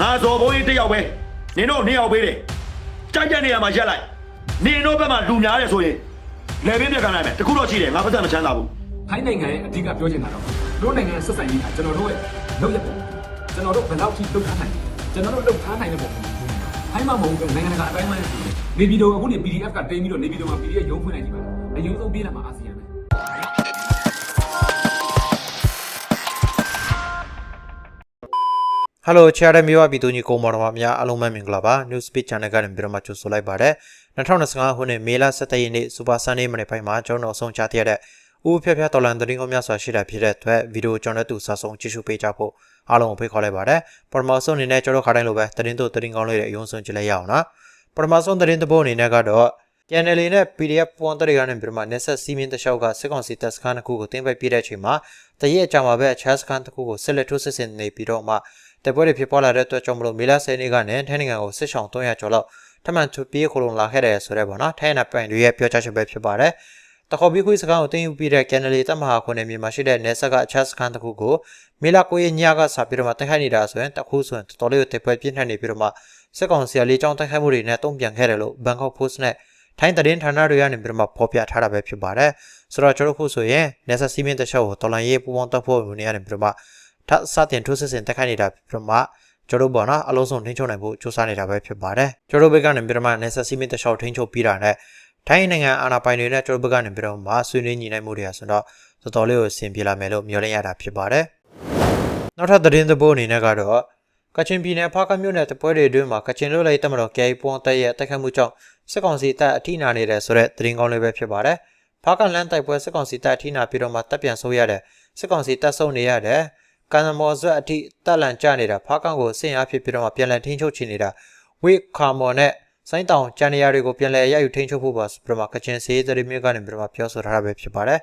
ငါဇော်ဘုန်းကြီးတစ်ယောက်ပဲနင်တို့နှစ်ယောက်ပေးတယ်ကြိုက်တဲ့နေရာမှာရက်လိုက်နင်တို့ဘက်မှာလူများတယ်ဆိုရင်လေဘင်းပြက်ခံလိုက်မယ်တခုတော့ရှိတယ်ငါပတ်သက်မချမ်းသာဘူးထိုင်းနိုင်ငံရဲ့အဓိကပြောချင်တာတော့တို့နိုင်ငံရဲ့ဆက်ဆံရေးကကျွန်တော်တို့ရဲ့လုပ်ရပုံကျွန်တော်တို့ဘယ်လောက်ထိလုပ်ထားနိုင်ကျွန်တော်တို့လုပ်ထားနိုင်တဲ့ပုံထိုင်းမှာမဟုတ်ဘူးနိုင်ငံတကာအတိုင်းအမှာနေပြည်တော်အခုနေ PDF ကတင်ပြီးတော့နေပြည်တော်မှာ PDF ရုံးဖွင့်နိုင်ကြပါလားအရင်ဆုံးပြေးလာမှာအာဆီယံ ပဲဟယ်လိုချာရမြေဝပြည်သူညီကိုမောင်တော်များအားလုံးပဲမင်္ဂလာပါ News Speed Channel ကနေပြီးတော့မှကြိုဆိုလိုက်ပါတယ်2025ခုနှစ်မေလ17ရက်နေ့ Super Sunday မနေ့ပိုင်းမှာကျွန်တော်ဆုံးချတဲ့တဲ့ဦးဖျက်ဖျက်တော်လန်သတင်းကောင်းများစွာရှိတာဖြစ်တဲ့အတွက်ဗီဒီယိုကျွန်တော်တို့စာဆုံးကြည့်ရှုပေးကြဖို့အားလုံးကိုဖိတ်ခေါ်လိုက်ပါတယ်ပထမဆုံးအနေနဲ့ကျွန်တော်ခါတိုင်းလိုပဲသတင်းတို့သတင်းကောင်းလေးတွေအယုံဆုံးကြည့်လိုက်ရအောင်နော်ပထမဆုံးသတင်းတစ်ပုဒ်အနေနဲ့ကတော့ channel နဲ့ PDF ပွန်တရီကနေပြီးတော့မှ Nesset စီမင်းတလျှောက်ကစစ်ကောင်စီတပ်စခန်းတစ်ခုကိုတင်ပိုက်ပြတဲ့အချိန်မှာတရက်အကြာမှာပဲအခြားစခန်းတစ်ခုကိုဆက်လက်ထိုးစစ်ဆင်နေပြီးတော့မှ တိုက်ပွဲတွေဖြစ်ပေါ်လာတဲ့အတွက်ကြောင့်မလို့မေလ10ရက်နေ့ကနေထိုင်းနိုင်ငံကိုစစ်ဆောင်300ကျော်လောက်ထပ်မံထပ်ပြေးခိုလုံလာခဲ့တယ်ဆိုတဲ့ပေါ့နော်ထိုင်းနိုင်ငံပိုင်တွေရဲ့ပြောကြားချက်ပဲဖြစ်ပါတယ်။တခေါ်ပြီးခွေးစကားကိုတင်ယူပြီးတဲ့ကန်နလီတပ်မဟာခွန်နယ်မြေမှာရှိတဲ့နေဆက်ကအခြားစခန်းတစ်ခုကိုမေလ9ရက်ညကစပြီးတော့မှတိုက်ခိုက်နေတာဆိုရင်တခုဆိုရင်တော်တော်လေးကိုတိုက်ပွဲပြင်းထန်နေပြီးတော့မှစစ်ကောင်စီကလေးကြောင်းတိုက်ခိုက်မှုတွေနဲ့တုံ့ပြန်ခဲ့တယ်လို့ Bangkok Post နဲ့ထိုင်းသတင်းဌာနတွေကနေပြီးတော့မှဖော်ပြထားတာပဲဖြစ်ပါတယ်။ဆိုတော့ကျွန်တော်ခုဆိုရင်နေဆက်စီမင်းတလျှောက်ကိုတော်လန်ရေးပူပေါင်းတပ်ဖို့နေရတယ်ပြီးတော့မှ ထပ်စတင်ထိုးစစ်ဆင်တိုက်ခိုက်နေတာပြီးတော့မှကျွန်တော်တို့ပေါ့နော်အလုံးစုံထိန်းချုပ်နိုင်ဖို့စူးစမ်းနေတာပဲဖြစ်ပါတယ်ကျွန်တော်တို့ဘက်ကနေပြီးတော့မှနယ်ဆက်စီမင်းတလျှောက်ထိန်းချုပ်ပြီးတာနဲ့ထိုင်းနိုင်ငံအာဏာပိုင်တွေနဲ့ကျွန်တော်တို့ဘက်ကနေပြီးတော့မှဆွေးနွေးညှိနှိုင်းမှုတွေဆိုတော့တော်တော်လေးကိုအဆင်ပြေလာမယ်လို့မျှော်လင့်ရတာဖြစ်ပါတယ်နောက်ထပ်သတင်းသဘောအနေနဲ့ကတော့ကချင်ပြည်နယ်ဖားကမြို့နယ်တပွဲတွေအတွင်းမှာကချင်လူလိုက်တက်မတော် KI ပွန်တက်ရဲ့တိုက်ခတ်မှုကြောင့်စစ်ကောင်စီတပ်အထိနာနေတယ်ဆိုတဲ့သတင်းကောင်းလေးပဲဖြစ်ပါတယ်ဖားကလန်တိုက်ပွဲစစ်ကောင်စီတပ်အထိနာပြီးတော့မှတပ်ပြန်ဆိုးရတဲ့စစ်ကောင်စီတပ်ဆုပ်နေရတဲ့ ကန်နမော်ဇွတ်အထိတက်လန်ကျနေတာဖားကောင်ကိုဆင်အားဖြစ်ပြီးတော့မှပြန်လည်ထိန်းချုပ်ချင်နေတာဝိခါမော်နဲ့စိုင်းတောင်ကျန်နေရာတွေကိုပြန်လည်ရယူထိန်းချုပ်ဖို့ပါပြီးတော့မှကချင်စေးသတင်းမျိုးကနေပြီးတော့မှပြောဆိုထားတာပဲဖြစ်ပါတယ်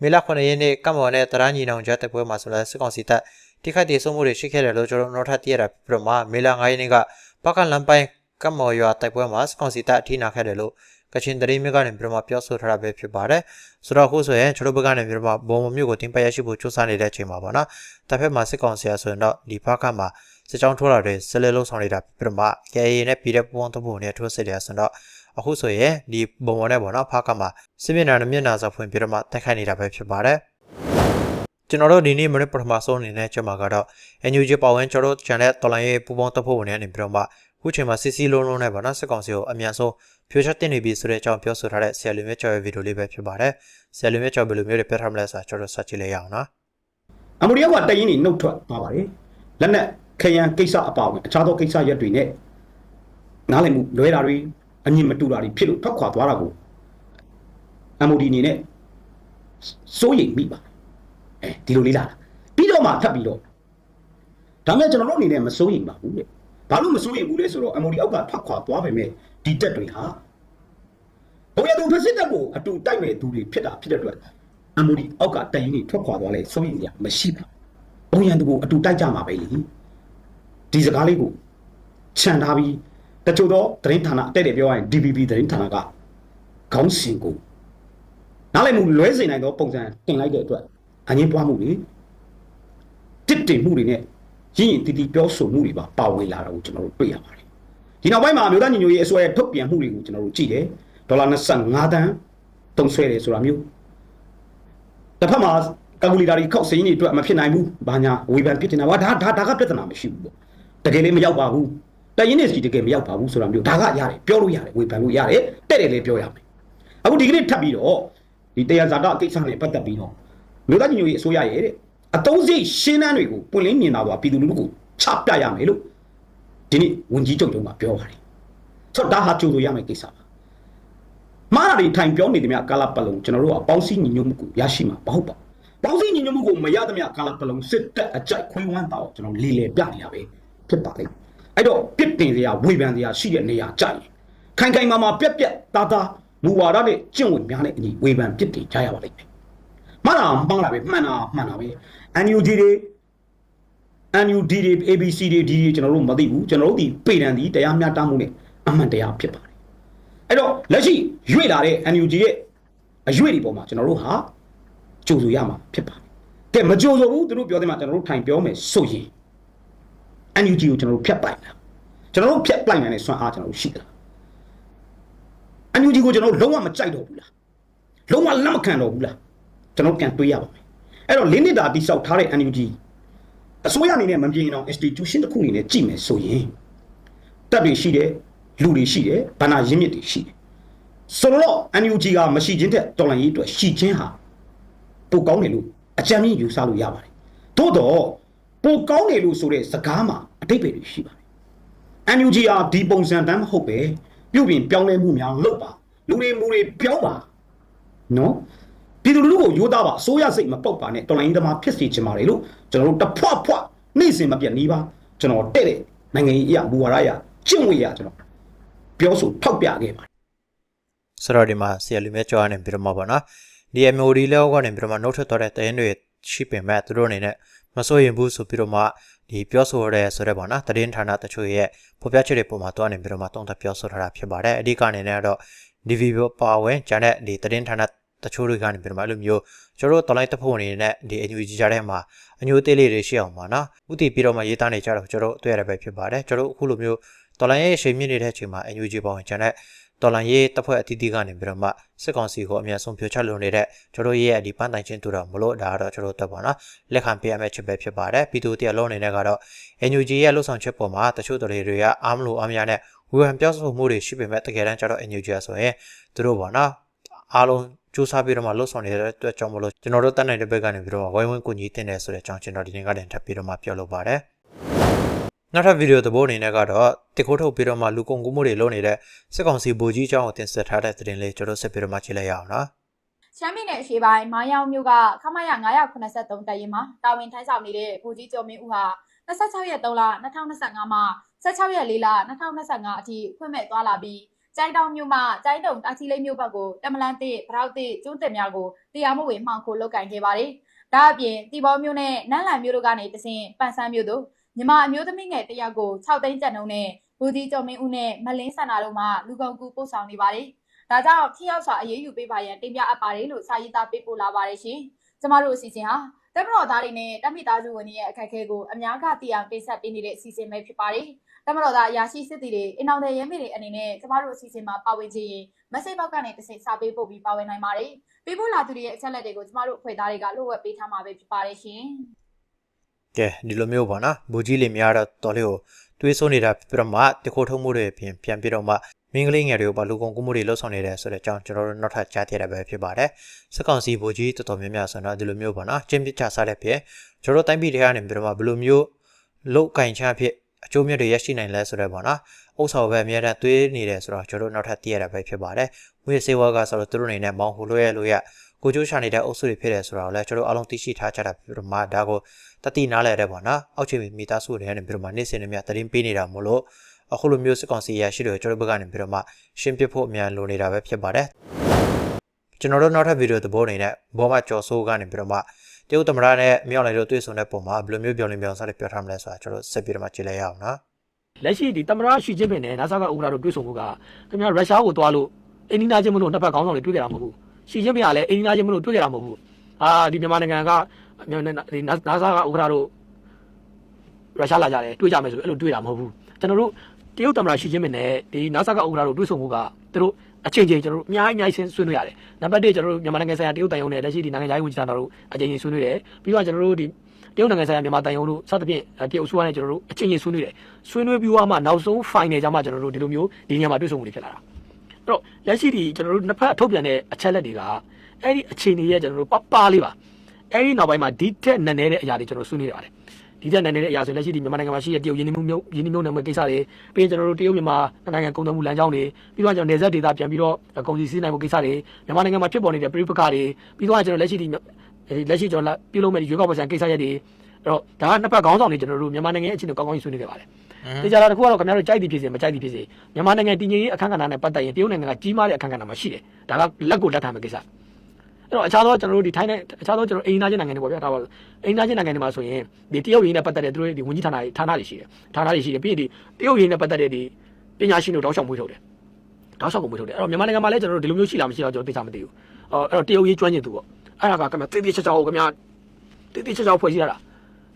မေလ9ရက်နေ့ကမ္ဘော်နဲ့တရာညီနောင်ကြားတဲ့ပွဲမှာဆိုလဲစစ်ကောင်စီတပ်တိခတ်တည်ဆုံမှုတွေရှိခဲ့တယ်လို့ကျွန်တော်နောက်ထပ်သိရတာပြီးတော့မှမေလ9ရက်နေ့ကပကလန်ပိုင်းကမ္ဘော်ရွာတိုက်ပွဲမှာစစ်ကောင်စီတပ်အထိနာခဲ့တယ်လို့ ကချင်သတင်းမျိုးကနေပြီးတော့မှပြောဆိုထားတာပဲဖြစ်ပါတယ်ဆိုတော့အခုဆိုရင်ကျွန်တော်ဘက်ကနေပြီးတော့မှဘုံမမျိုးကိုတင်ပတ်ရရှိဖို့စူးစမ်းနေတဲ့အချိန်မှာပေါ့နော်တစ်ဖက်မှာစစ်ကောင်စီရဆိုရင်တော့ဒီဖကမှာစစ်ကြောင်းထိုးတာတွေဆက်လက်လှုပ်ဆောင်နေတာပြတော့မှ KA နဲ့ပြည်တဲ့ပုံသုံးပုံနဲ့ထိုးစစ်တယ်ဆိုတော့အခုဆိုရင်ဒီဘုံပေါ်နဲ့ပေါ့နော်ဖကမှာစစ်မျက်နှာနဲ့မျက်နှာစာဖွင့်ပြတော့မှတက်ခိုက်နေတာပဲဖြစ်ပါတယ်ကျွန်တော်တို့ဒီနေ့မနေ့ပထမဆုံးအနေနဲ့ကျွန်မကတော့ NUG ပါဝင်ကျွန်တော်တို့ channel တော်လိုင်းရေးပူပေါင်းတပ်ဖို့ဝင်နေနေပြီးတော့မှခုချိန်မှာစစ်စီလုံးလုံးနဲ့ပေါ့နော်စစ်ကောင်စီကိုအမြန်ဆုံး future တင်နေပြီဆိုတဲ့အကြောင်းပြောဆိုထားတဲ့ဆယ်လူမြတ်ကျော်ရဲ့ဗီဒီယိုလေးပဲဖြစ်ပါတယ်ဆယ်လူမြတ်ကျော်ဘယ်လိုမျိုးတွေပြထားမလဲဆိုတာကျွန်တော်ဆက်ကြည့်လိုက်ရအောင်နော်အမေရိကကတရင်နေနှုတ်ထွက်သွားပါတယ်လက်နက်ခရန်ကိစ္စအပါအဝင်အခြားသောကိစ္စရပ်တွေနဲ့နားလည်မှုလွဲတာတွေအမြင်မတူတာတွေဖြစ်လို့ထွက်ခွာသွားတာကို MOD အနေနဲ့စိုးရိမ်မိပါအဲဒီလိုလေးလာတာပြီးတော့မှထပ်ပြီးတော့ဒါမဲ့ကျွန်တော်တို့အနေနဲ့မစိုးရိမ်ပါဘူးလေဘာလို့မစိုးရိမ်ဘူးလဲဆိုတော့ MOD အောက်ကထွက်ခွာသွားပေမဲ့ ဒီတက်တွေဟာဘုံရတုံဖက်စစ်တပ်ကိုအတူတိုက်မဲ့သူတွေဖြစ်တာဖြစ်တဲ့အတွက်အမိုဒီအောက်ကတရင်ကြီးထွက်ခွာသွားလဲစိုးရိမ်ရမရှိပါဘူး။ဘုံရန်သူကိုအတူတိုက်ကြမှာပဲလေ။ဒီစကားလေးကိုခြံထားပြီးတချို့သောသတင်းဌာနအတဲ့တဲ့ပြောရရင် DBB သတင်းဌာနကခေါင်းစဉ်ကိုနားလည်မှုလွဲစေနိုင်သောပုံစံတင်လိုက်တဲ့အတွက်အငင်းပွားမှုတွေတစ်တင်မှုတွေနဲ့ရင်းရင်တီတီပြောဆိုမှုတွေပါပါဝင်လာတာကိုကျွန်တော်တို့တွေ့ရပါတယ်။ ဒီနောက်ပိုင်းမှာအမျိုးသားညီညွတ်ရေးအစိုးရရဲ့ထုတ်ပြန်မှုတွေကိုကျွန်တော်တို့ကြည့်တယ်။ဒေါ်လာ25တန်းတုံးဆွဲတယ်ဆိုတာမျိုးတစ်ဖက်မှာကယ်ကူလီတာတွေခောက်စင်းတွေအတွက်မဖြစ်နိုင်ဘူးဘာညာဝေဖန်ဖြစ်နေတာဘာဒါဒါဒါကပြဿနာမရှိဘူးပေါ့တကယ်လည်းမရောက်ပါဘူးတရင်နေစီတကယ်မရောက်ပါဘူးဆိုတာမျိုးဒါကရတယ်ပြောလို့ရတယ်ဝေဖန်လို့ရတယ်တဲ့တယ်လည်းပြောရမယ်အခုဒီကနေ့ထပ်ပြီးတော့ဒီတရားဇာတကိစ္စနဲ့ပတ်သက်ပြီးတော့မြို့သားညီညွတ်ရေးအစိုးရရဲ့တဲ့အတုံးစိတ်ရှင်းနှန်းတွေကိုပွင့်လင်းမြင်သာစွာပြည်သူလူထုကိုချပြရမယ်လို့ ဒီနေ့ဝန်ကြီးချုပ်တုံးကပြောပါတယ်ဆိုတော့ဒါဟာကြိုးဆိုရမယ်ကိစ္စပါမားရာတွေထိုင်ပြောနေသည်များကာလပတ်လုံးကျွန်တော်တို့အပေါင်းစည်းညီညွတ်မှုကိုရရှိမှာမဟုတ်ပါဘူးပေါင်းစည်းညီညွတ်မှုကိုမရသမျှကာလပတ်လုံးစစ်တပ်အကြိုက်ခွေးဝမ်းတာကိုကျွန်တော်လေလေပြနေရပဲဖြစ်ပါလိမ့်အဲ့တော့ပြစ်တင်စရာဝေဖန်စရာရှိတဲ့နေရာကြိုက်ခိုင်ခိုင်မာမာပြက်ပြက်သားသားမူဝါဒနဲ့ကျင့်ဝတ်များနဲ့အညီဝေဖန်ပြစ်တင်ကြရပါလိမ့်မယ်မှန်တာမှန်တာပဲမှန်တာမှန်တာပဲ NUG တွေ NUD တွေ ABC တွေဒီတွေကျွန်တော်တို့မသိဘူးကျွန်တော်တို့ဒီပေတံဒီတရားမျှတမှုနဲ့အမှန်တရားဖြစ်ပါတယ်အဲ့တော့လက်ရှိရွေ့လာတဲ့ NUG ရဲ့အရွေ့ဒီပေါ်မှာကျွန်တော်တို့ဟာကြိုဆိုရမှာဖြစ်ပါတယ်ကဲမကြိုဆိုဘူးသူတို့ပြောတယ်မှာကျွန်တော်တို့ထိုင်ပြောမယ်ဆိုရင် NUG ကိုကျွန်တော်တို့ဖျက်ပိုင်တာကျွန်တော်တို့ဖျက်ပိုင်နိုင်တဲ့စွမ်းအားကျွန်တော်တို့ရှိသလား NUG ကိုကျွန်တော်တို့လုံးဝမကြိုက်တော့ဘူးလားလုံးဝလက်မခံတော့ဘူးလားကျွန်တော်ပြန်တွေးရပါမယ်အဲ့တော့လေးနှစ်တာတိဆောက်ထားတဲ့ NUG အစိုးရအနေနဲ့မပြင်အောင် institution တစ်ခုအနေနဲ့ကြည့်မယ်ဆိုရင်တပ်တွေရှိတယ်လူတွေရှိတယ်ဗန္နာရင်းမြစ်တွေရှိတယ်ဆိုတော့ NUG ကမရှိခြင်းတဲ့တော်လှန်ရေးအတွက်ရှိခြင်းဟာပိုကောင်းတယ်လို့အကြံဉာဏ်ယူဆလို့ရပါတယ်သို့တော့ပိုကောင်းတယ်လို့ဆိုတဲ့စကားမှာအတိတ်ပဲတွေရှိပါတယ် NUG ဟာဒီပုံစံတမ်းမဟုတ်ပဲပြုတ်ပြင်ပြောင်းလဲမှုများလုပ်ပါလူတွေမူတွေပြောင်းပါနော် ပြည်သူလူထုကိုရိုးသားပါအစိုးရစိတ်မပုတ်ပါနဲ့တော်လိုင်းသမားဖြစ်စေချင်ပါတယ်လို့ကျွန်တော်တို့တဖွားဖွားနေ့စဉ်မပြတ်နေပါကျွန်တော်တဲ့တဲ့နိုင်ငံရေးအရာဘူဝါဒအရာကျင့်ဝတ်အရာကျွန်တော်ပြောဆိုထောက်ပြခဲ့ပါတယ်ဆိုတော့ဒီမှာဆရာလူမဲကြောရနေပြီးတော့မှာပေါ့နော်ဒီ MOD လောက်ကနေပြီးတော့မှနှုတ်ထွက်သွားတဲ့တရင်တွေရှိပင်မဲ့သူတို့အနေနဲ့မစိုးရင်ဘူးဆိုပြီးတော့မှဒီပြောဆိုရဲဆိုတဲ့ပေါ့နော်တရင်ဌာနတချို့ရဲ့ဖော်ပြချက်တွေပုံမှာတွားနေပြီးတော့မှတုံ့တက်ပြောဆိုထားတာဖြစ်ပါတယ်အဓိကအနေနဲ့ကတော့ DV ပါဝင်ဂျန်တဲ့ဒီတရင်ဌာန တချို့တွေကနေပြီးတော့မှအဲ့လိုမျိုးကျွန်တော်တို့တော်လိုက်တပ်ဖို့အနေနဲ့ဒီ NUG ကြားထဲမှာအညိုသေးလေးတွေရှိအောင်ပါနော်ဥတီပြီးတော့မှရေးသားနေကြတော့ကျွန်တော်တို့တွေ့ရတဲ့ပဲဖြစ်ပါတယ်ကျွန်တော်တို့အခုလိုမျိုးတော်လိုင်းရဲ့အချိန်မြင့်နေတဲ့အချိန်မှာ NUG ပါဝင်ဂျန်တဲ့တော်လန်ရေးတပ်ဖွဲ့အသီးသီးကနေပြီးတော့မှစစ်ကောင်စီကိုအများဆုံးပြချလုံနေတဲ့ကျွန်တော်ရဲ့ဒီပန်းတိုင်ချင်းတူတော့မလို့ဒါကတော့ကျွန်တော်တို့ပေါ့နော်လက်ခံပေးရမယ့်ချက်ပဲဖြစ်ပါတယ်ပြည်သူတရားလုံးအနေနဲ့ကတော့ NUG ရဲ့လှုပ်ဆောင်ချက်ပေါ်မှာတချို့တော်တွေကအားမလို့အားမရနဲ့ဝေဖန်ပြောဆိုမှုတွေရှိပေမဲ့တကယ်တမ်းကျတော့ NUG ဆိုရင်သူတို့ပေါ့နော်အားလုံး စူးစမ်းပြီးတော့မှလှုပ်ဆောင်နေတဲ့အတွက်ကြောင့်မလို့ကျွန်တော်တို့တတ်နိုင်တဲ့ဘက်ကနေပြီးတော့ဝိုင်းဝန်းကူညီတင်တယ်ဆိုတဲ့အကြောင်းကျွန်တော်ဒီနေ့ကတည်းကထပ်ပြီးတော့မှပြောလုပ်ပါတယ်နောက်ထပ်ဗီဒီယိုသဘောအနေနဲ့ကတော့တစ်ခိုးထုတ်ပြီးတော့မှလူကုန်ကူးမှုတွေလုပ်နေတဲ့စစ်ကောင်စီဗိုလ်ကြီးအကြောင်းကိုတင်ဆက်ထားတဲ့သတင်းလေးကျွန်တော်ဆက်ပြီးတော့မှကြည့်လိုက်ရအောင်နော်ရှမ်းပြည်နယ်အရှေ့ပိုင်းမိုင်းယောင်မြို့ကခမရ983တပ်ရင်းမှာတာဝန်ထမ်းဆောင်နေတဲ့ဗိုလ်ကြီးကျော်မင်းဦးဟာ26ရက်3လ2025မှာ16ရက်4လ2025အထိဖွင့်မဲ့သွားလာပြီး ကျိုင်းတောင်မြို့မှာကျိုင်းတုံတာချီလိတ်မြို့ဘက်ကိုတမလန်းတစ်ဗရောက်တစ်ကျွန်းတင်များကိုတရားမဝင်မှောင်ခိုလုတ်ကင်ခဲ့ပါတယ်။ဒါအပြင်တီဘောမြို့နဲ့နန်းလန်မြို့တို့ကနေတဆင်ပန်ဆန်းမြို့တို့မြမအမျိုးသမီးငယ်တယောက်ကို6သိန်းကျပ်နှုန်းနဲ့ဗိုလ်ကြီးကျော်မင်းဦးနဲ့မလင်းဆန္ဒတို့မှလူကုန်ကူပို့ဆောင်နေပါတယ်။ဒါကြောင့်ထိရောက်စွာအရေးယူပေးပါရန်တင်ပြအပ်ပါတယ်လို့စာရေးသားပေးပို့လာပါတယ်ရှင်။ကျမတို့အစီအစဉ်ဟာတပ်မတော်သားတွေနဲ့တပ်မိသားစုဝင်တွေရဲ့အခက်အခဲကိုအများကသိအောင်တင်ဆက်ပေးနေတဲ့အစီအစဉ်ပဲဖြစ်ပါတယ်။တပ် မတော်သားအရာရှိစစ်သည်တွေအင်အောင်တဲ့ရဲမေတွေအနေနဲ့ကျမတို့အစီအစဉ်မှာပါဝင်ခြင်းရင် message box ကနေတစ်စိစာပေးပို့ပြီးပါဝင်နိုင်ပါတယ်။ပေးပို့လာသူတွေရဲ့အချက်အလက်တွေကိုကျမတို့အဖွဲ့သားတွေကလိုဝက်ပေးထားမှာပဲဖြစ်ပါတယ်ရှင်။ကဲဒီလိုမျိုးပေါ့နော်ဘူကြီးလေးများတော့တော်လေးကိုတွေးဆိုးနေတာပြတော့မှတခိုးထုံးမှုတွေပြင်ပြန်ပြီးတော့မှမင်းကလေးငယ်တွေကိုပါလူကုန်ကူးမှုတွေလှုပ်ဆောင်နေတယ်ဆိုတဲ့အကြောင်းကျွန်တော်တို့နောက်ထပ်ကြားသိရတာပဲဖြစ်ပါတယ်စက်ကောင်စီဘူကြီးတော်တော်များများဆိုတော့ဒီလိုမျိုးပေါ့နော်ချင်းပြချစားတဲ့ဖြစ်ကျွန်တော်တို့တိုင်းပြည်တွေကနေပြီးတော့မှဘယ်လိုမျိုးလုတ်ကင်ချဖြစ် အကျိုးမြတ်တွေရရှိနိုင်လဲဆိုတော့ပေါ့နော်ဥစ္စာပဲအများနဲ့တွေးနေတယ်ဆိုတော့ကျွန်တော်တို့နောက်ထပ်သိရတာပဲဖြစ်ပါတယ်ငွေစေဝါကဆိုတော့သူတို့အနေနဲ့မောင်းဟိုလွှဲလို့ရကိုကျိုးချနေတဲ့အုပ်စုတွေဖြစ်တယ်ဆိုတော့လည်းကျွန်တော်အားလုံးသိရှိထားကြတာပြီးတော့မှဒါကိုတတိနားလဲတဲ့ပေါ့နော်အောက်ခြေမိသားစုတွေကနေပြီးတော့မှနေ့စဉ်နဲ့မြတရင်ပေးနေတာမို့လို့အခုလိုမျိုးစစ်ကောင်စီရရှိတွေကျွန်တော်ဘက်ကနေပြီးတော့မှရှင်းပြဖို့အများလိုနေတာပဲဖြစ်ပါတယ်ကျွန်တော်တို့နောက်ထပ်ဗီဒီယိုသဘောအနေနဲ့ဘောမကျော်ဆိုးကနေပြီးတော့မှ တရုတ်သမရနဲ့မြောက်လိုက်တို့တွေ့ဆုံတဲ့ပုံမှာဘယ်လိုမျိုးပြောလင်းပြောစားတွေပြောထားမလဲဆိုတာကျွန်တော်ဆက်ပြီးတော့မှကြည့်လိုက်ရအောင်နော်လက်ရှိဒီတမရရှိချင်းပင်နဲ့နာဆာကဥက္ကဋ္ဌတို့တွေ့ဆုံမှုကခင်ဗျာရုရှားကိုတွားလို့အင်းနီနာချင်းမလို့နှစ်ဖက်ခေါင်းဆောင်တွေတွေ့ကြတာမဟုတ်ဘူးရှိချင်းပင်ကလည်းအင်းနီနာချင်းမလို့တွေ့ကြတာမဟုတ်ဘူးအာဒီမြန်မာနိုင်ငံကဒီနာဆာကဥက္ကဋ္ဌတို့ရုရှားလာကြတယ်တွေ့ကြမယ်ဆိုအဲ့လိုတွေ့တာမဟုတ်ဘူးကျွန်တော်တို့တရုတ်တမရရှိချင်းပင်နဲ့ဒီနာဆာကဥက္ကဋ္ဌတို့တွေ့ဆုံမှုကသူတို့ အချင်းချင်းကျွန်တော်တို့အများကြီးအများကြီးဆွေးနွေးရတယ်နံပါတ်1ကျွန်တော်တို့မြန်မာနိုင်ငံဆိုင်ရာတရုတ်တိုင်ယုံနဲ့လက်ရှိဒီနိုင်ငံခြားရေးဝန်ကြီးဌာနတို့အချင်းချင်းဆွေးနွေးတယ်ပြီးတော့ကျွန်တော်တို့ဒီတရုတ်နိုင်ငံဆိုင်ရာမြန်မာတိုင်ယုံတို့စသဖြင့်တရုတ်အစိုးရနဲ့ကျွန်တော်တို့အချင်းချင်းဆွေးနွေးတယ်ဆွေးနွေးပြီးတော့မှနောက်ဆုံး final ကြမှာကျွန်တော်တို့ဒီလိုမျိုးဒီညမှာတွေ့ဆုံမှုတွေဖြစ်လာတာအဲ့တော့လက်ရှိဒီကျွန်တော်တို့နှစ်ဖက်ထုတ်ပြန်တဲ့အချက်လက်တွေကအဲ့ဒီအခြေအနေရဲ့ကျွန်တော်တို့ပပလေးပါအဲ့ဒီနောက်ပိုင်းမှာဒီတက်နည်းနည်းတဲ့အရာတွေကျွန်တော်ဆွေးနွေးရပါတယ် ဒီတက်နည်းနည်းတဲ့အရာဆိုလက်ရှိဒီမြန်မာနိုင်ငံမှာရှိတဲ့တရုတ်ရင်းနှီးမှုမျိုးရင်းနှီးမှုနယ်မဲ့ကိစ္စတွေပြီးရင်ကျွန်တော်တို့တရုတ်မြန်မာနိုင်ငံကုန်သွယ်မှုလမ်းကြောင်းတွေပြီးတော့ကျွန်တော်နေဆက်ဒေတာပြန်ပြီးတော့ကုန်စည်စည်းနိုင်မှုကိစ္စတွေမြန်မာနိုင်ငံမှာဖြစ်ပေါ်နေတဲ့ပြည်ပခါတွေပြီးတော့ကျွန်တော်လက်ရှိဒီလက်ရှိကျွန်တော်ပြုလုပ်မဲ့ရွေးကောက်ပွဲဆိုင်ကိစ္စရပ်တွေအဲ့တော့ဒါကနှစ်ဖက်ခေါင်းဆောင်တွေကျွန်တော်တို့မြန်မာနိုင်ငံရဲ့အခြေအနေကိုကောင်းကောင်းကြီးဆွေးနွေးခဲ့ပါတယ်။တေချာတာတစ်ခုကတော့ခင်ဗျားတို့ကြိုက်သည်ဖြစ်စေမကြိုက်သည်ဖြစ်စေမြန်မာနိုင်ငံတည်ငြိမ်ရေးအခမ်းကဏ္ဍနဲ့ပတ်သက်ရင်တရုတ်နိုင်ငံကကြီးမားတဲ့အခမ်းကဏ္ဍမှာရှိတယ်။ဒါကလက်ကိုလက်ခံမဲ့ကိစ္စ။ အဲ့တော့အခြားသောကျွန်တော်တို့ဒီထိုင်းနဲ့အခြားသောကျွန်တော်အိမ်သားချင်းနိုင်ငံတွေပေါ့ဗျာဒါပါအိမ်သားချင်းနိုင်ငံတွေမှာဆိုရင်ဒီတရုတ်ရင်းနဲ့ပတ်သက်တဲ့သူတို့ဒီဝန်ကြီးဌာနတွေဌာနတွေရှိတယ်။ဌာနတွေရှိတယ်ပြီးရင်ဒီတရုတ်ရင်းနဲ့ပတ်သက်တဲ့ဒီပညာရှင်တို့တောက်လျှောက်မွေးထုတ်တယ်။တောက်လျှောက်ကိုမွေးထုတ်တယ်။အဲ့တော့မြန်မာနိုင်ငံမှာလည်းကျွန်တော်တို့ဒီလိုမျိုးရှိလားမရှိလားကျွန်တော်သိချာမသိဘူး။အော်အဲ့တော့တရုတ်ရေးကျွမ်းကျင်သူပေါ့။အဲ့ဒါကခင်ဗျာတိတိကျကျကိုခင်ဗျာတိတိကျကျဖွဲ့စည်းရတာ။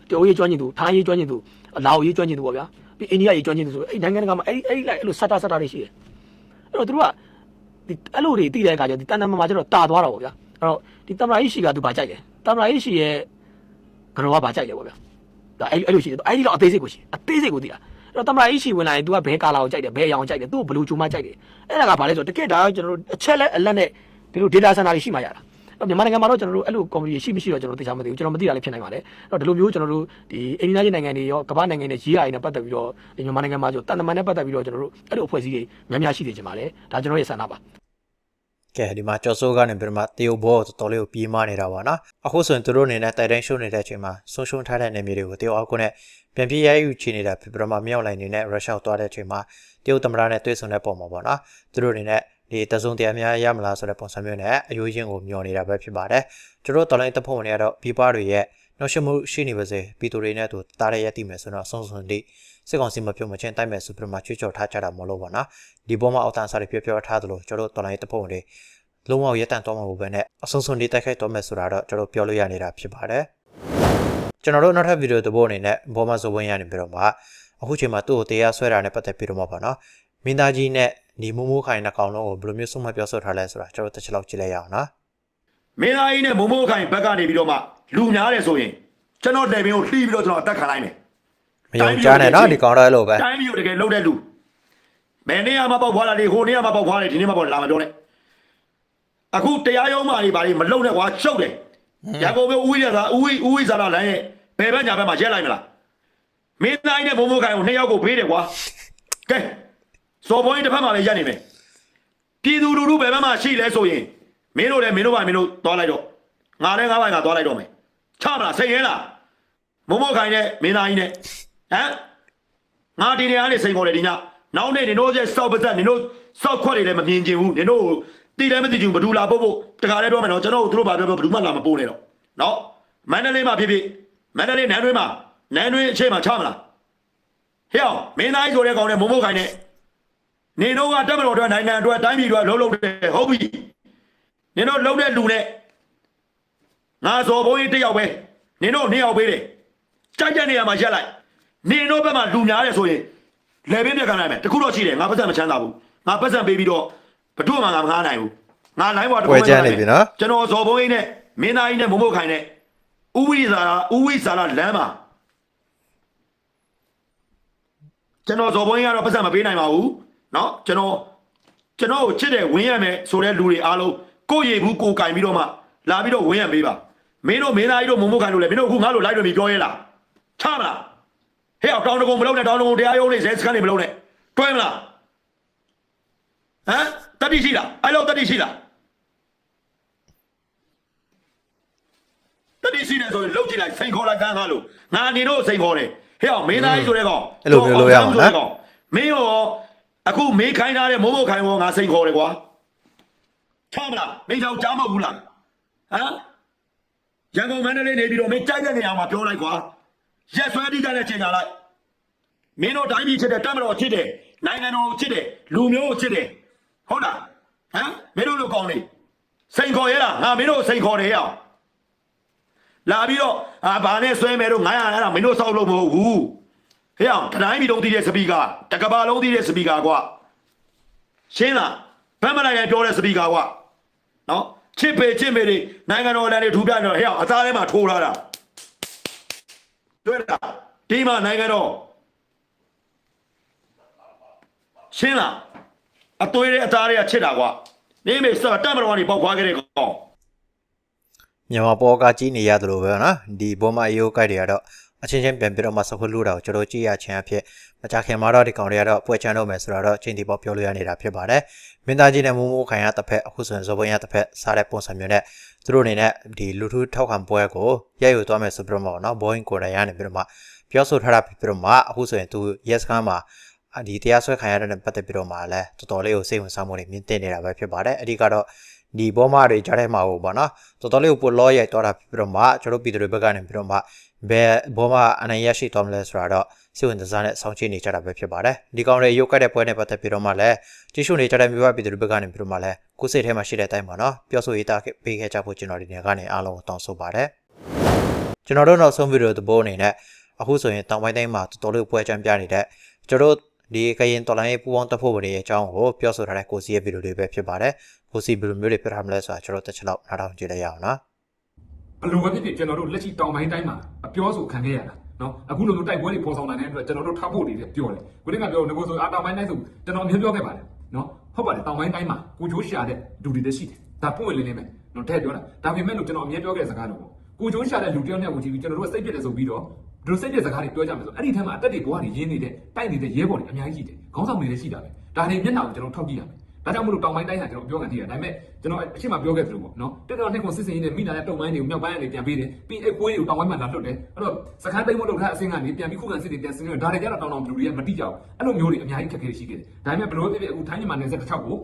တအိုးရေးကျွမ်းကျင်သူထိုင်းရေးကျွမ်းကျင်သူလာအိုရေးကျွမ်းကျင်သူပေါ့ဗျာပြီးအိန္ဒိယရေးကျွမ်းကျင်သူဆိုအဲ့နိုင်ငံတကာမှာအဲ့အဲ့လိုက်အဲ့လိုစတာစတာတွေရှိတယ်အဲ့တော့သူတို့ကဒီအဲ့လိုတွေတည်တဲ့အခါကျဒီတန်တန်မာမာကျတော့တာသွားတော့ဗောဗျာအဲ့ တော့ဒီတမရာကြီးရှိကသူဗာကြိုက်တယ်တမရာကြီးရှိရဲ့ကရောကဗာကြိုက်တယ်ဗောဗျာဒါအဲ့အဲ့လိုရှိတယ်အဲ့ဒီတော့အသေးစိတ်ကိုရှိအသေးစိတ်ကိုသိတာအဲ့တော့တမရာကြီးရှိဝင်လာရင် तू ကဘဲကာလာကိုကြိုက်တယ်ဘဲအရောင်ကြိုက်တယ်သူ့ကိုဘလူးချူမကြိုက်တယ်အဲ့ဒါကဘာလဲဆိုတော့တကယ်ဒါကျွန်တော်တို့အချက်လက်အလက်နဲ့ဒီလို data center တွေရှိမှရတာအဲ့မြန်မာနိုင်ငံမှာတော့ကျွန်တော်တို့အဲ့လို community ရှိမရှိတော့ကျွန်တော်သိချာမသိဘူးကျွန်တော်မသိတာလည်းဖြစ်နိုင်ပါတယ်အဲ့တော့ဒီလိုမျိုးကျွန်တော်တို့ဒီအိန္ဒိယနိုင်ငံတွေရောကမ္ဘာနိုင်ငံတွေကြီးရာတွေနဲ့ပတ်သက်ပြီးတော့ဒီမြန်မာနိုင်ငံမှာကျတော့တန်တမန်နဲ့ပတ်သက်ပြီးတော့ကျွန်တော်တို့အဲ့လိုအဖွဲ့အစည်းတွေများများရှိနေကြပါတယ်ဒါကျွန်တော်ရဲ့ဆန္ဒပါ ကဲဒီမှာကျော်စိုးကနေပြီးတော့မှတေယိုဘောတော်တော်လေးကိုပြေးမနေတာပါနော်အခုဆိုရင်သူတို့အနေနဲ့တိုက်တိုင်းရှုံနေတဲ့အချိန်မှာဆုံးရှုံးထားတဲ့နေမြေတွေကိုတေယိုအောက်ကုနဲ့ပြန်ပြေးရယူချနေတာဖြစ်ပြီးတော့မှမြောက်လိုက်နေတဲ့ရုရှားကိုသွားတဲ့အချိန်မှာတေယိုသမရနဲ့တွေ့ဆုံတဲ့ပုံမှာပေါ့နော်သူတို့အနေနဲ့ဒီတစုံတရားများရမလားဆိုတဲ့ပုံစံမျိုးနဲ့အယိုးချင်းကိုမျောနေတာပဲဖြစ်ပါတယ်သူတို့တော်လိုင်းတပ်ဖွဲ့ဝင်တွေကတော့ဘီပါတွေရဲ့ နှောက်ယှက်မှုရှိနေပါစေပြည်သူတွေနဲ့သူတားရရတည်မယ်ဆိုတော့အဆုံးစွန်ဒီစစ်ကောင်စီမပြုတ်မချင်းတိုက်မယ်ဆိုပြီးတော့မှချွေးကြော်ထားကြတာမလို့ပေါ့နော်ဒီပေါ်မှာအောက်တန်းစားတွေပြောပြောထားသလိုကျွန်တော်တို့တော်လိုင်းတပ်ဖွဲ့ဝင်တွေလုံးဝရက်တန်တော့မှာဘူးပဲနဲ့အဆုံးစွန်ဒီတိုက်ခိုက်တော့မယ်ဆိုတာတော့ကျွန်တော်ပြောလို့ရနေတာဖြစ်ပါတယ်ကျွန်တော်တို့နောက်ထပ်ဗီဒီယိုတစ်ပုဒ်အနေနဲ့ဘောမဆိုဝင်ရနေပြီးတော့မှအခုချိန်မှာသူ့ကိုတရားဆွဲတာနဲ့ပတ်သက်ပြီးတော့မှပါနော်မင်းသားကြီးနဲ့ဒီမိုးမိုးခိုင်နှကောင်လုံးကိုဘယ်လိုမျိုးဆုံးမပြောဆိုထားလဲဆိုတာကျွန်တော်တစ်ချက်လောက်ကြည့်လိုက်ရအောင်နော်မင်းသားကြီးနဲ့မမိုးခိုင်ဘက်ကနေပြီးတော့မှ လူများတယ်ဆိုရင်ကျွန်တော်တယ်ပင်ကိုလှီးပြီးတော့ကျွန်တော်အသက်ခံလိုက်မယ်မယုံကြားနဲ့နော်ဒီကောင်တော့အဲ့လိုပဲတိုင်းပြည်ကိုတကယ်လှုပ်တဲ့လူဘယ်နေ့မှပေါက်ဖွားလာလေဟိုနေ့မှပေါက်ဖွားတယ်ဒီနေ့မှပေါက်လာမပြောနဲ့အခုတရားရုံးမှာနေပါလေမလုံနဲ့ကွာရှုပ်တယ်ရန်ကုန်မြို့ဦးဝိရသာဦးဝိဦးဝိဇာလာလမ်းရဲ့ဘယ်ဘက်ညာဘက်မှာရက်လိုက်မလားမင်းသားကြီးနဲ့မမိုးခိုင်ကိုနှစ်ယောက်ကိုဖေးတယ်ကွာကဲစော်ဘွားကြီးတစ်ဖက်မှာလည်းရက်နေမယ်ပြည်သူလူထုဘယ်ဘက်မှာရှိလဲဆိုရင်မင်းတို့လည်းမင်းတို့ပါမင်းတို့သွားလိုက်တော့ငါလည်းငါးပိုင်ကသွားလိုက်တော့မယ် ချမလားစိတ်ရဲလားမမိုးခိုင်နဲ့မင်းသားကြီးနဲ့ဟမ်ငါဒီနေရာနေစိန်ခေါ်တယ်ဒီညနောက်နေ့နင်တို့ရဲ့စောက်ပါဇက်နင်တို့စောက်ခွက်တွေလည်းမမြင်ကျင်ဘူးနင်တို့တီလည်းမသိချင်ဘူးဘဒူလာပို့ဖို့တခါလဲပြောမယ်နော်ကျွန်တော်တို့သူတို့ဘာပြောပြောဘဒူမှလာမပို့နဲ့တော့နော်မန္တလေးမှာဖြစ်ဖြစ်မန္တလေးနန်းတွင်းမှာနန်းတွင်းအခြေမှာချမလားဟဲ့အောင်မင်းသားကြီးဆိုတဲ့ကောင်နဲ့မုံမုံခိုင်နဲ့နေတော့ကတက်မတော်အတွက်နိုင်ငံအတွက်တိုင်းပြည်အတွက်လုံးလုံးတယ်ဟုတ်ပြီနင်တို့လုံးတဲ့လူနဲ့ ငါစော်ဘုန်းကြီးတစ်ယောက်ပဲနင်တို့နှစ်ယောက်ပေးတယ်ကြိုက်တဲ့နေရာမှာရက်လိုက် နေတော့ဘက်မှာလူများတယ်ဆိုရင်လေဘင်းပြက်ခံလိုက်မယ်တခုတော့ရှိတယ်ငါပတ်စံမချမ်းသာဘူးငါပတ်စံပေးပြီးတော့ဘတို့မှငါမငားနိုင်ဘူးငါလိုင်းဘွားတစ်ခုကျွန်တော်ဇော်ဘုံကြီးနဲ့မင်းသားကြီးနဲ့မမို့ခိုင်နဲ့ဥဝိဇာလာဥဝိဇာလာလမ်းမှာကျွန်တော်ဇော်ဘုံကြီးကတော့ပတ်စံမပေးနိုင်ပါဘူးเนาะကျွန်တော်ကျွန်တော်ကိုချစ်တယ်ဝင်းရမယ်ဆိုတဲ့လူတွေအားလုံးကိုယ့်ရေဘူးကိုယ်ကင်ပြီးတော့မှ လာပြီးတော့ဝင်းရပေးပါမင်းတို့မင်းသားကြီးတို့မမို့ခိုင်တို့လည်းမင်းတို့အခုငါ့လိုလိုက်လို့ပြီးပြောရဲလားချမလားဟဲ့အောင်တောင်းတကုံမလုံးနဲ့တောင်းတကုံတရားရုံးနေဇဲစကန်နေမလုံးနဲ့တွဲမလားဟမ်တတိရှိလားအဲ့လိုတတိရှိလားတတိရှိတယ်ဆိုရင်လှုပ်ကြည့်လိုက်စိန်ခေါ်လိုက်ကန်းကားလို့ငါအနေတို့စိန်ခေါ်တယ်ဟဲ့အောင်မင်းသားကြီးဆိုတဲ့ကောင်မင်းရောအခုမင်းခိုင်းထားတဲ့မိုးမိုးခိုင်းရောငါစိန်ခေါ်တယ်ကွာချမလားမင်းကြောင့်ကြားမဟုတ်ဘူးလား ဟမ်ရန်ကုန်မန္တလေးနေပြီးတော့မင်းကြိုက်တဲ့နေရာမှာပြောလိုက်ကွာရက်ဆွဲတိကနဲ့ချိန်ကြလိုက်မင်းတို့တိုင်းပြည်ချစ်တယ်တပ်မတော်ချစ်တယ်နိုင်ငံတော်ကိုချစ်တယ်လူမျိုးကိုချစ်တယ်ဟုတ်လားဟမ်မင်းတို့လိုကောင်းနေစိန်ခေါ်ရဲလားငါမင်းတို့စိန်ခေါ်တယ်ရအောင်လာပြီးတော့အာဘာနဲ့ဆွဲမယ်တို့900အဲ့ဒါမင်းတို့စောက်လို့မဟုတ်ဘူးဟဲ့အောင်တိုင်းပြည်လုံးတည်တဲ့စပီကာတကဘာလုံးတည်တဲ့စပီကာကွာရှင်းလားဘယ်မလိုက်ရင်ပြောတဲ့စပီကာကွာနော် ချစ်ပေချစ်မေတွေနိုင်ငံတော်လန်တွေထူပြနေတော့ဟဲ့အောင်အသားထဲမှာထိုးထားတာတွေ့လားဒီမှာနိုင်ငံတော်ရှင်းလားအသွေးတွေအသားတွေကချစ်တာကွာနေမေစတက်မတော်ကနေပေါက်ခွာခဲ့တဲ့ကောင်မြန်မာပေါ်ကကြီးနေရတယ်လို့ပဲနော်ဒီဘောမအေယိုကိုက်တွေကတော့ အချင်းချင်းပြန်ပြီးတော့မှဆခုလူတာကိုကျွန်တော်ကြည့်ရခြင်းအဖြစ်မကြခင်မှာတော့ဒီကောင်တွေကတော့ပွဲချမ်းတော့မယ်ဆိုတော့ချင်းတီပေါ်ပြောလို့ရနေတာဖြစ်ပါတယ်မင်းသားကြီးနဲ့မိုးမိုးခိုင်ရတစ်ဖက်အခုဆိုရင်ဇော်ဘွန်ရတစ်ဖက်စားတဲ့ပုံစံမျိုးနဲ့သူတို့အနေနဲ့ဒီလူထုထောက်ခံပွဲကိုရိုက်ယူသွားမယ်ဆိုပြီးတော့နော် Boeing ကိုယ်တိုင်ရနေပြီးတော့မှပြောဆိုထားတာပြီးတော့မှအခုဆိုရင်သူ yes ကမှာဒီတရားစွဲခံရတဲ့ပတ်သက်ပြီးတော့မှလည်းတော်တော်လေးကိုစိတ်ဝင်စားမှုတွေမြင့်တက်နေတာပဲဖြစ်ပါတယ်အဓိကတော့ဒီဘောမတွေကြားထဲမှာဟိုပေါ့နော်တော်တော်လေးကိုပိုလောရိုက်သွားတာပြီးတော့မှကျွန်တော်ပြည်သူတွေဘက်ကနေပြီးတော့မှ ဘယ်ဘောမအနိုင်ရရှိသွားမလဲဆိုတာတော့စိတ်ဝင်စားတဲ့စောင့်ကြည့်နေကြတာပဲဖြစ်ပါတယ်ဒီကောင်တွေရုပ်ကတ်တဲ့ပွဲနဲ့ပတ်သက်ပြီးတော့မှလည်းကြည့်ရှုနေကြတဲ့မြို့ပြည်သူတွေဘက်ကနေပြီးတော့မှလည်းကိုယ်စိတ်ထဲမှာရှိတဲ့အတိုင်းပါနော်ပြောဆိုရေးသားပေးခဲ့ကြဖို့ကျွန်တော်ဒီနေရာကနေအားလုံးကိုတောင်းဆိုပါတယ်ကျွန်တော်တို့နောက်ဆုံးဗီဒီယိုသဘောအနေနဲ့အခုဆိုရင်တောင်ပိုင်းတိုင်းမှာတော်တော်လေးပွဲချမ်းပြနေတဲ့ကျွန်တော်တို့ဒီကရင်တော်လိုင်းရေးပူပေါင်းတပ်ဖွဲ့ဝင်တွေရဲ့အကြောင်းကိုပြောဆိုထားတဲ့ကိုစီရဲ့ဗီဒီယိုတွေပဲဖြစ်ပါတယ်ကိုစီဗီဒီယိုမျိုးတွေပြထားမလဲဆိုတာကျွန်တော်တစ်ချက်လောက်နားထောင်ကြည့်လိုက်ရအောင်နော်ဘယ် လိုပဲဖြစ်ဖြစ်ကျွန်တော်တို့လက်ရှိတောင်ပိုင်းတိုင်းမှာအပြောဆိုခံခဲ့ရတာနော်အခုလိုမျိုးတိုက်ပွဲတွေပေါ်ဆောင်လာတဲ့အတွက်ကျွန်တော်တို့ထောက်ဖို့နေတယ်ပြောတယ်ကိုတင်ကပြောငကိုဆိုအာတောင်ပိုင်းတိုင်းဆိုကျွန်တော်အမြင်ပြောခဲ့ပါတယ်နော်ဟုတ်ပါတယ်တောင်ပိုင်းတိုင်းမှာကိုချိုးရှာတဲ့လူတွေလည်းရှိတယ်ဒါပွင့်ဝင်လင်းနေမယ်နော်တဲ့ပြောတာဒါပေမဲ့လို့ကျွန်တော်အမြင်ပြောခဲ့တဲ့စကားတော့ကိုချိုးရှာတဲ့လူတယောက်နဲ့ကိုကြည့်ပြီးကျွန်တော်တို့စိတ်ပြည့်တယ်ဆိုပြီးတော့ဒီလိုစိတ်ပြည့်စကားတွေပြောကြမယ်ဆိုအဲ့ဒီထဲမှာအတက်တွေဘဝတွေရင်းနေတဲ့တိုက်နေတဲ့ရဲဘော်တွေအများကြီးရှိတယ်ခေါင်းဆောင်တွေလည်းရှိတာပဲဒါတွေမျက်နှာကိုကျွန်တော်ထောက်ကြည့်ရမယ် ဒါကြောင့်မလို့တောင်ပိုင်းတိုင်းကကျွန်တော်ပြောကန်ကြည့်ရဒါပေမဲ့ကျွန်တော်အရှိမပြောခဲ့သလိုပေါ့နော်တက်တော်နှစ်ခုစစ်စင်ရေးနဲ့မိလာတဲ့တုံပိုင်းတွေကိုမြောက်ပိုင်းကနေပြန်ပေးတယ်ပြီးအကွေးတွေကိုတောင်ပိုင်းမှာလာလွတ်တယ်အဲ့တော့စခန်းသိမ်းဖို့လုပ်ထားအဆင့်ကနေပြန်ပြီးခုခံစစ်တွေပြန်ဆင်းနေဒါတွေကြတော့တောင်တောင်ဘလူတွေကမတိကြဘူးအဲ့လိုမျိုးတွေအများကြီးခက်ခဲရှိခဲ့တယ်ဒါပေမဲ့ဘလို့ဖြစ်ဖြစ်အခုထိုင်းမြန်မာနယ်စပ်တစ်ချောက်ကို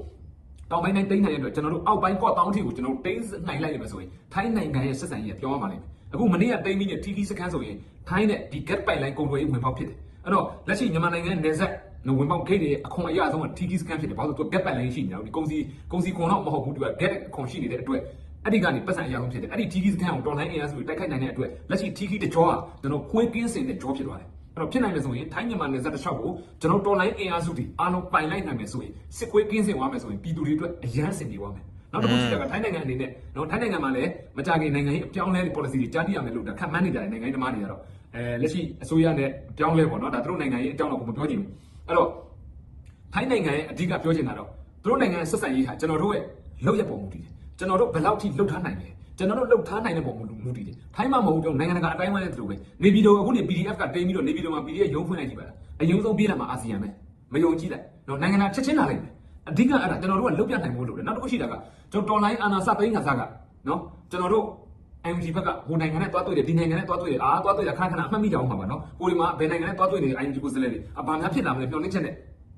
တောင်ပိုင်းတိုင်းတိန်းနိုင်ရတဲ့အတွက်ကျွန်တော်တို့အောက်ပိုင်းကော့တောင်းထီကိုကျွန်တော်တို့တိန်းနိုင်လိုက်ရမယ်ဆိုရင်ထိုင်းနိုင်ငံရဲ့ဆက်ဆံရေးကပြောရမှာလိမ့်မယ်အခုမနေ့ကတိန်းပြီးနဲ့ TT စခန်းဆိုရင်ထိုင်းနဲ့ဒီ get pipeline ကုန်သွယ်ရေးဝင်ပေါက်ဖြစ်တယ်အဲ့တော့လက်ရှိမြန်မာနိုင်ငံနယ်စပ် နော်ဝင်ပေါက်ဂိတ်တွေအခွန်အရဆုံးက TT စကန်ဖြစ်တယ်ဘာလို့လဲသူက get pipeline ရှိနေတာဒီကုန်စီကုန်စီခွန်တော့မဟုတ်ဘူးသူက get အခွန်ရှိနေတဲ့အတွက်အဲ့ဒီကနေပတ်စံအရဆုံးဖြစ်တယ်အဲ့ဒီ TT စကန်ကိုတော်လိုင်းအင်အားစုတွေတိုက်ခိုက်နိုင်တဲ့အတွက်လက်ရှိ TT တကြောကကျွန်တော်ခွေးကင်းစင်တဲ့ကြောဖြစ်သွားတယ်အဲ့တော့ဖြစ်နိုင်မယ်ဆိုရင်ထိုင်းမြန်မာနယ်စပ်တစ်လျှောက်ကိုကျွန်တော်တော်လိုင်းအင်အားစုတွေအားလုံးပိုင်လိုက်နိုင်မယ်ဆိုရင်စစ်ခွေးကင်းစင်သွားမယ်ဆိုရင်ပြည်သူတွေအတွက်အရန်စင်နေသွားမယ်နောက်တစ်ခုရှိတာကထိုင်းနိုင်ငံအနေနဲ့နော်ထိုင်းနိုင်ငံမှာလည်းမကြခင်နိုင်ငံရေးအပြောင်းလဲ policy တွေကြားသိရမယ်လို့ဒါခန့်မှန်းနေကြတယ်နိုင်ငံရေးသမားတွေကတော့အဲလက်ရှိအစိုးရနဲ့အပြောင်းလဲပေါ့နော်ဒါသူတို့နိုင်ငံရေးအကြောင်းတော့ကိုမပြောချင်ဘူး အဲ့တော့ထိုင်းနိုင်ငံရဲ့အဓိကပြောချင်တာတော့သူတို့နိုင်ငံဆက်ဆံရေးဟာကျွန်တော်တို့ရဲ့လောက်ရပုံမူတည်တယ်ကျွန်တော်တို့ဘယ်လောက်ထိလှုပ်ထားနိုင်လဲကျွန်တော်တို့လှုပ်ထားနိုင်တဲ့ပုံမူတည်တယ်ထိုင်းမှာမဟုတ်တော့နိုင်ငံတကာအတိုင်းအဝိုင်းနဲ့တူပဲနေပြည်တော်အခုနေ PDF ကတင်းပြီးတော့နေပြည်တော်မှာ PDF ရုံးဖွင့်လိုက်ကြည့်ပါလားအယုံဆုံးပြေးလာမှာအာဆီယံပဲမယုံကြည်လိုက်နော်နိုင်ငံတကာချက်ချင်းလာလိုက်မယ်အဓိကအဲ့ဒါကျွန်တော်တို့ကလုတ်ပြနိုင်ဖို့လိုတယ်နောက်တစ်ခုရှိတာကကျွန်တော်တော်လိုင်းအာနာစပိန်းကစားကနော်ကျွန်တော်တို့ IMG ဘက်ကဟိုနိုင်ငံနဲ့တွားတွေ့တယ်ဒီနိုင်ငံနဲ့တွားတွေ့တယ်အာတွားတွေ့တာခဏခဏအမှတ်မိကြအောင်ပါပါနော်ဟိုဒီမှာဘယ်နိုင်ငံနဲ့တွားတွေ့နေ IMG ကိုစလဲတွေအဘာများဖြစ်လာမလဲမျောနှင်းချက်နဲ့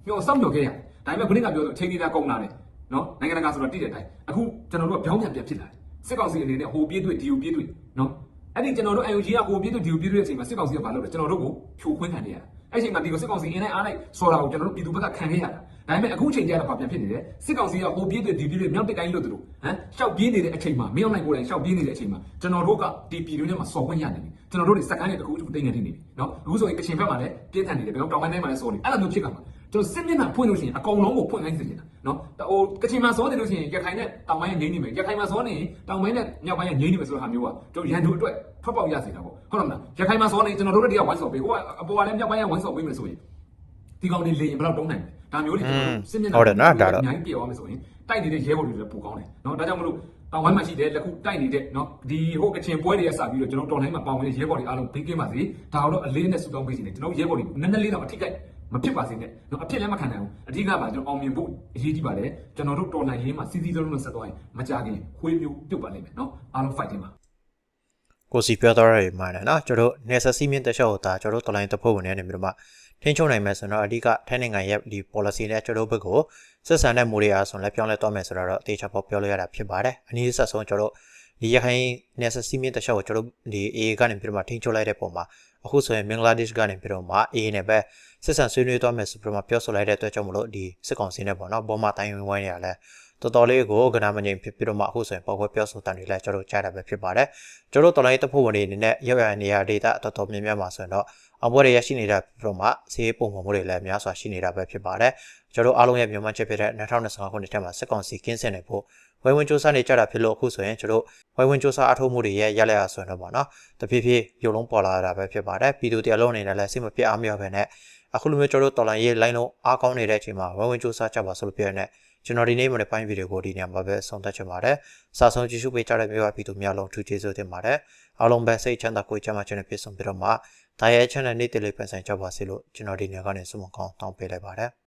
မျောစောင့်မျောခဲ့ရတယ်ဒါပေမဲ့ခုနကပြောဆိုအချိန်ကြီးတာကုန်လာတယ်နော်နိုင်ငံတကာဆိုတော့တိတဲ့အတိုင်းအခုကျွန်တော်တို့ကပြောင်းပြန်ပြန်ဖြစ်လာတယ်စစ်ကောင်စီအနေနဲ့ဟိုပြေးတွေ့ဒီကိုပြေးတွေ့နော်အဲ့ဒီကျွန်တော်တို့ IMG ကဟိုပြေးတွေ့ဒီကိုပြေးတွေ့တဲ့အချိန်မှာစစ်ကောင်စီကဘာလုပ်လဲကျွန်တော်တို့ကိုဖြိုခွင်းခံနေရတာအဲ့ဒီအချိန်မှာဒီကိုစစ်ကောင်စီအင်းနဲ့အားလိုက်ဆော်တာကိုကျွန်တော်တို့ပြည်သူဘက်ကခံခဲ့ရတာ ဒါပေမဲ့အခုချိန်ကျတော့ပြန်ဖြစ်နေတယ်စစ်ကောင်စီကဟိုပြေးတွေ့ဒီပြေးတွေ့မြောက်တစ်တိုင်းလို့သူတို့ဟမ်ရှောက်ပြေးနေတဲ့အချိန်မှာမင်းအောင်နိုင်ကိုယ်တိုင်ရှောက်ပြေးနေတဲ့အချိန်မှာကျွန်တော်တို့ကဒီပြည်တွင်းထဲမှာစော်ခွင့်ရနေပြီကျွန်တော်တို့တွေစကန်တွေတကူတူတိတ်နေနေပြီနော်အခုဆိုရင်ကချင်ဘက်မှာလည်းပြင်းထန်နေတယ်ဘယ်တော့တောင်ပိုင်းတိုင်းမှာလည်းစော်နေအဲ့လိုမျိုးဖြစ်ကမှာကျွန်တော်စစ်မျက်နှာဖွင့်လို့ရှိရင်အကောင်လုံးကိုဖွင့်ခိုင်းစေချင်တာနော်ဟိုကချင်မှာစောနေလို့ရှိရင်ရခိုင်နဲ့တောင်ပိုင်းကငြိမ်းနေမယ်ရခိုင်မှာစောနေရင်တောင်ပိုင်းနဲ့မြောက်ပိုင်းကငြိမ်းနေမယ်ဆိုတဲ့ဟာမျိုးကကျွန်တော်ရန်သူအတွက်ထွက်ပေါက်ရစေတာပေါ့ဟုတ်လားမလားရခိုင်မှာစောနေကျွန်တော်တို့တည်းကဝိုင်းစော်ပေးဟိုကအပေါ်ကလည်းမြောက်ပိုင်းကဝိုင်းစော်ပေးမယ်ဆိုရင်ဒီကောင်တွေလေရင်ဘယ်တော့တုံးနိုင်လဲ ဒါမျိုးတွေကျွန်တော်တို့စစ်မျက်နှာဟုတ်တယ်နော်ဒါတော့အများကြီးပြေသွားမယ်ဆိုရင်တိုက်နေတဲ့ရဲဘော်တွေလည်းပူကောင်းတယ်နော်ဒါကြောင့်မလို့တောင်ဝိုင်းမှာရှိတဲ့လက်ခုတိုက်နေတဲ့နော်ဒီဟိုကချင်ပွဲတွေရစပြီးတော့ကျွန်တော်တော်လိုင်းမှာပေါဝင်တဲ့ရဲဘော်တွေအားလုံးဘေးကင်းပါစေဒါတော့အလေးနဲ့စုတောင်းပေးစီနေကျွန်တော်ရဲဘော်တွေနည်းနည်းလေးတော့အထိကိမဖြစ်ပါစေနဲ့နော်အဖြစ်လည်းမခံနိုင်ဘူးအဓိကပါကျွန်တော်အောင်မြင်ဖို့အရေးကြီးပါတယ်ကျွန်တော်တို့တော်လိုင်းရေးမှာစီစီလုံးလုံးဆက်သွားရင်မကြခင်ခွေးမျိုးပြုတ်ပါလိမ့်မယ်နော်အားလုံး fighting ပါကိုစီပြောတော့ရမှာနော်ကျွန်တော်တို့နေဆက်စီမင်းတက်ရှော့ကိုဒါကျွန်တော်တို့တလိုင်းတဖို့ဝင်နေနေပြီးတော့မှ ထိန်းချုပ်နိုင်မယ်ဆိုတော့အဓိကထိုင်းနိုင်ငံရဲ့ဒီ policy နဲ့ကျွန်တော်တို့ဘက်ကိုဆက်ဆံတဲ့မူတွေအားဆိုလည်းပြောင်းလဲသွားမယ်ဆိုတော့အသေးချောပေါ်ပြောလို့ရတာဖြစ်ပါတယ်အနည်းဆက်ဆုံးကျွန်တော်တို့ဒီရခိုင်နေဆက်စီမင်းတက်ရှော့ကိုကျွန်တော်တို့ဒီ AA ကနေပြီးတော့မှထိန်းချုပ်လိုက်တဲ့ပုံမှာအခုဆိုရင်ဘင်္ဂလားဒေ့ရှ်ကနေပြီးတော့မှ AA နဲ့ပဲဆက်ဆံဆွေးနွေးသွားမယ်ဆိုပြီးတော့မှပြောဆိုလိုက်တဲ့အတွက်ကြောင့်မလို့ဒီစစ်ကောင်စီနဲ့ပေါ့နော်ဘောမတိုင်းဝင်ဝိုင်းနေရလဲတော်တော်လေးကိုကနာမငိမ်ဖြစ်ပြီးတော့မှအခုဆိုရင်ပေါ်ပွဲပြောဆိုတာတွေလည်းကျွန်တော်တို့ကြားတာပဲဖြစ်ပါတယ်ကျွန်တော်တို့တော်လိုင်းတပ်ဖွဲ့ဝင်တွေအနေနဲ့ရောက်ရနေရဒေတာတော်တော်များများမှာဆိုရင်တော့ အောင်ပွဲတွေရရှိနေတာပြီးတော့မှဈေးပုံမှန်မှုတွေလည်းများစွာရှိနေတာပဲဖြစ်ပါတယ်ကျွန်တော်တို့အားလုံးရဲ့မြန်မာချက်ဖြစ်တဲ့2025ခုနှစ်ထဲမှာစစ်ကောင်စီကင်းစင်နေဖို့ဝိုင်းဝန်းစူးစမ်းနေကြတာဖြစ်လို့အခုဆိုရင်ကျွန်တော်ဝိုင်းဝန်းစူးစမ်းအထောက်မှုတွေရဲ့ရလက်ရဆိုရင်တော့ပေါ့နော်တဖြည်းဖြည်းရုပ်လုံးပေါ်လာတာပဲဖြစ်ပါတယ်ပြည်သူတရားလုံးအနေနဲ့လည်းစိတ်မပြတ်အားမရဘဲနဲ့အခုလိုမျိုးကျွန်တော်တို့တော်လိုင်းရေးလိုင်းလုံးအားကောင်းနေတဲ့အချိန်မှာဝိုင်းဝန်းစူးစမ်းကြပါဆိုလို့ပြောရတဲ့ကျွန်တော်ဒီနေ့မနေ့ပိုင်းဗီဒီယိုကိုဒီညမှာပဲဆုံးသက်ချင်ပါတယ်။စာဆုံးကြည့်ရှုပေးကြတဲ့မျိုးပါပြည်သူများလုံးထူးကျေးဇူးတင်ပါတယ်။အားလုံးပဲစိတ်ချမ်းသာကိုယ်ချမ်းသာခြင်းနဲ့ပြည့်စုံပြီးတော့မှ ဒါရဲ့ channel နေ့တလေးပြန်ဆိုင်ကြပါစေလို့ကျွန်တော်ဒီနေ့ကနေဆုမကောင်းတောင်းပေးလိုက်ပါတယ်။